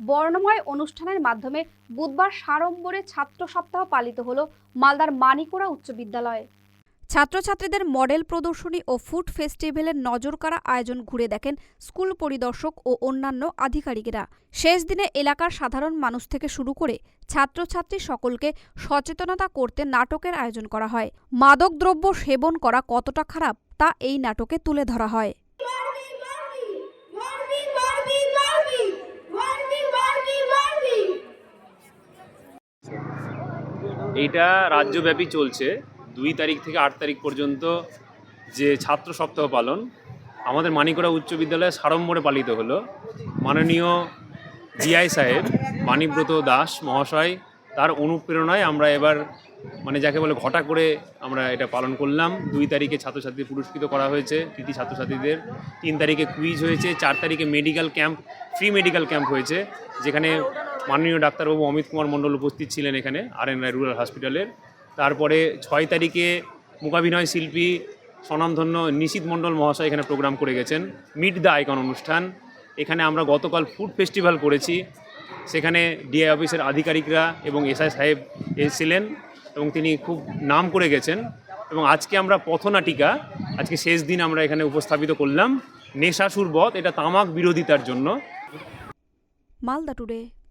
বর্ণময় অনুষ্ঠানের মাধ্যমে বুধবার সাড়ম্বরে ছাত্র সপ্তাহ পালিত হলো মালদার মানিকোড়া উচ্চ বিদ্যালয়ে। ছাত্রছাত্রীদের মডেল প্রদর্শনী ও ফুড ফেস্টিভ্যালের নজরকাড়া আয়োজন ঘুরে দেখেন স্কুল পরিদর্শক ও অন্যান্য আধিকারিকেরা। শেষ দিনে এলাকার সাধারণ মানুষ থেকে শুরু করে ছাত্রছাত্রী সকলকে সচেতনতা করতে নাটকের আয়োজন করা হয়। মাদকদ্রব্য সেবন করা কতটা খারাপ তা এই নাটকে তুলে ধরা হয়। এইটা রাজ্যব্যাপী চলছে। দুই তারিখ থেকে আট তারিখ পর্যন্ত যে ছাত্র সপ্তাহ পালন, আমাদের মানিকড়া উচ্চ বিদ্যালয়ে সাড়ম্বরে পালিত হলো। মাননীয় জিআই সাহেব, মানিব্রত দাস মহাশয়, তার অনুপ্রেরণায় আমরা এবার মানে যাকে বলে ঘটা করে আমরা এটা পালন করলাম। দুই তারিখে ছাত্রছাত্রী পুরস্কৃত করা হয়েছে কৃতি ছাত্রছাত্রীদের। তিন তারিখে কুইজ হয়েছে, চার তারিখে medical camp free medical camp হয়েছে, যেখানে মাননীয় ডাক্তারবাবু অমিত কুমার মণ্ডল উপস্থিত ছিলেন এখানে আর এন রায় রুরাল হসপিটালের তারপরে ছয় তারিখে মূকাভিনয় শিল্পী স্বনামধন্য নিশীত মণ্ডল মহাশয় এখানে প্রোগ্রাম করে গেছেন মিট দ্য আইকন অনুষ্ঠান। এখানে আমরা গতকাল ফুড ফেস্টিভ্যাল করেছি, সেখানে ডিআই অফিসের আধিকারিকরা এবং এসআই সাহেব এসেছিলেন এবং তিনি খুব নাম করে গেছেন। এবং আজকে আমরা পথনাটিকা, আজকে শেষ দিন আমরা এখানে উপস্থাপিত করলাম, নেশাসুর বধ, এটা তামাক বিরোধিতার জন্য। মালদা টুডে